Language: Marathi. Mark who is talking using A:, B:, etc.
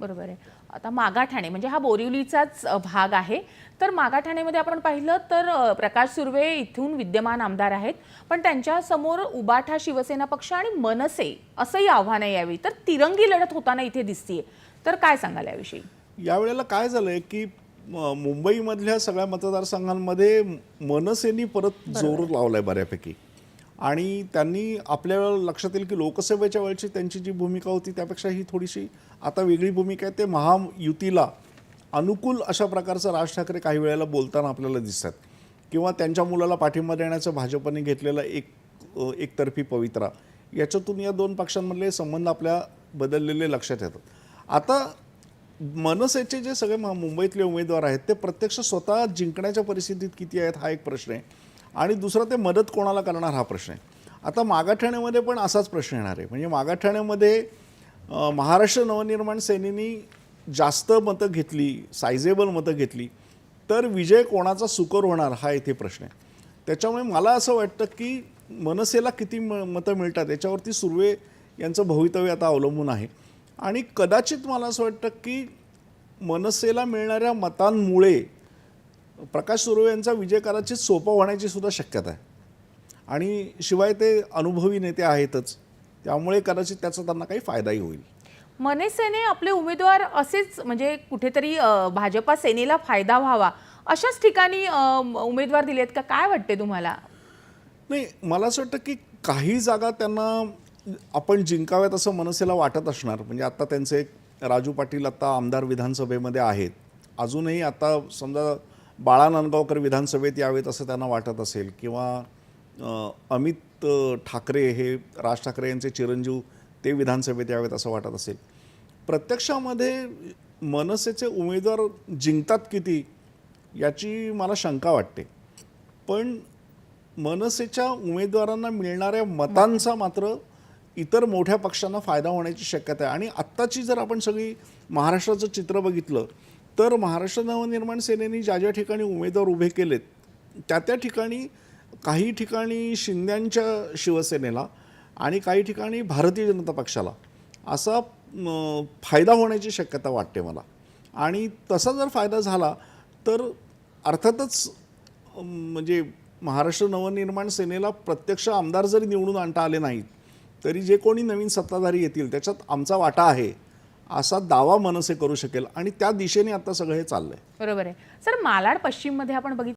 A: बरोबर आहे. आता मागाठाणे म्हणजे हा बोरिवलीचाच भाग आहे. तर मागाठाणेमध्ये आपण पाहिलं तर प्रकाश सुर्वे इथून विद्यमान आमदार आहेत. पण त्यांच्यासमोर उबाठा शिवसेना पक्ष आणि मनसे असंही आव्हान आहे यावेळी. तर तिरंगी लढत होताना इथे दिसतीये. तर काय सांगाल याविषयी?
B: यावेळेला काय झालंय की मुंबईमधल्या सगळ्या मतदारसंघांमध्ये मनसेनी परत जोर लावलाय बऱ्यापैकी. आणि त्यांनी आपल्या लक्षात येईल की लोकसभेच्या वेळची त्यांची जी भूमिका होती त्यापेक्षा ही थोडीशी आता वेगळी भूमिका आहे. ते महायुतीला अनुकूल अशा प्रकारचं राज ठाकरे काही वेळेला बोलताना आपल्याला दिसतात. किंवा त्यांच्या मुलाला पाठिंबा देण्याचं भाजपने घेतलेलं एक एकतर्फी पवित्रा. याच्यातून या दोन पक्षांमधले संबंध आपल्या बदललेले लक्षात येतात. आता मनसेचे जे सगळे म- मुंबईतले उमेदवार आहेत ते प्रत्यक्ष स्वतः जिंकण्याच्या परिस्थितीत किती आहेत हा एक प्रश्न आहे. आणि दुसरं ते मदत कोणाला करणार हा प्रश्न आहे. आता मागाठाण्यामध्ये पण असाच प्रश्न येणार आहे. म्हणजे मागाठाण्यामध्ये महाराष्ट्र नवनिर्माण सेनेनी जास्त मतं घेतली सायझेबल मतं घेतली तर विजय कोणाचा सुकर होणार हा इथे प्रश्न आहे. त्याच्यामुळे मला असं वाटतं की मनसेला किती म मतं मिळतात याच्यावरती सुर्वे यांचं भवितव्य आता अवलंबून आहे. आणि कदाचित मला असं वाटतं की मनसेला मिळणाऱ्या मतांमुळे प्रकाश सुर्वे यांचा विजय कदाचित सोपा होण्याची सुद्धा शक्यता आहे. आणि शिवाय ते अनुभवी नेते आहेतच त्यामुळे कदाचित त्याचा त्यांना काही फायदाही होईल.
A: मनसेने आपले उमेदवार असेच म्हणजे कुठेतरी भाजपा सेनेला फायदा व्हावा अशाच ठिकाणी उमेदवार दिलेत का? काय वाटते तुम्हाला?
B: नाही मला असं वाटतं की काही जागा त्यांना आपण जिंकाव्यात असं मनसेला वाटत असणार. म्हणजे आता त्यांचे राजू पाटील आता आमदार विधानसभेमध्ये आहेत. अजूनही आता समजा बाळा नांदगावकर विधानसभेत यावेत असं त्यांना वाटत असेल किंवा अमित ठाकरे हे राज ठाकरे यांचे चिरंजीव ते विधानसभेत यावेत असं वाटत असेल. प्रत्यक्षामध्ये मनसेचे उमेदवार जिंकतात किती याची मला शंका वाटते. पण मनसेच्या उमेदवारांना मिळणाऱ्या मतांचा मात्र इतर मोठ्या पक्षांना फायदा होण्याची शक्यता आहे. आणि आत्ताची जर आपण सगळी महाराष्ट्राचं चित्र बघितलं तर महाराष्ट्र नवनिर्माण सेनेने ज्या ज्या ठिकाणी उमेदवार उभे केलेत त्या त्या ठिकाणी काही ठिकाणी शिंद्यांच्या शिवसेनेला आणि काही ठिकाणी भारतीय जनता पक्षाला असा फायदा होण्याची शक्यता वाटते मला. आणि तसा जर फायदा झाला तर अर्थातच म्हणजे महाराष्ट्र नवनिर्माण सेनेला प्रत्यक्ष आमदार जरी निवडून आणता आले नाहीत तरी जे कोणी नवीन सत्ताधारी येतील त्याच्यात आमचा वाटा आहे. असा दावा मनसे करू शकेल. आणि त्या दिशेने आता सगळं हे चाललंय.
A: बरोबर आहे. सर मालाड पश्चिममध्ये आपण बघितलं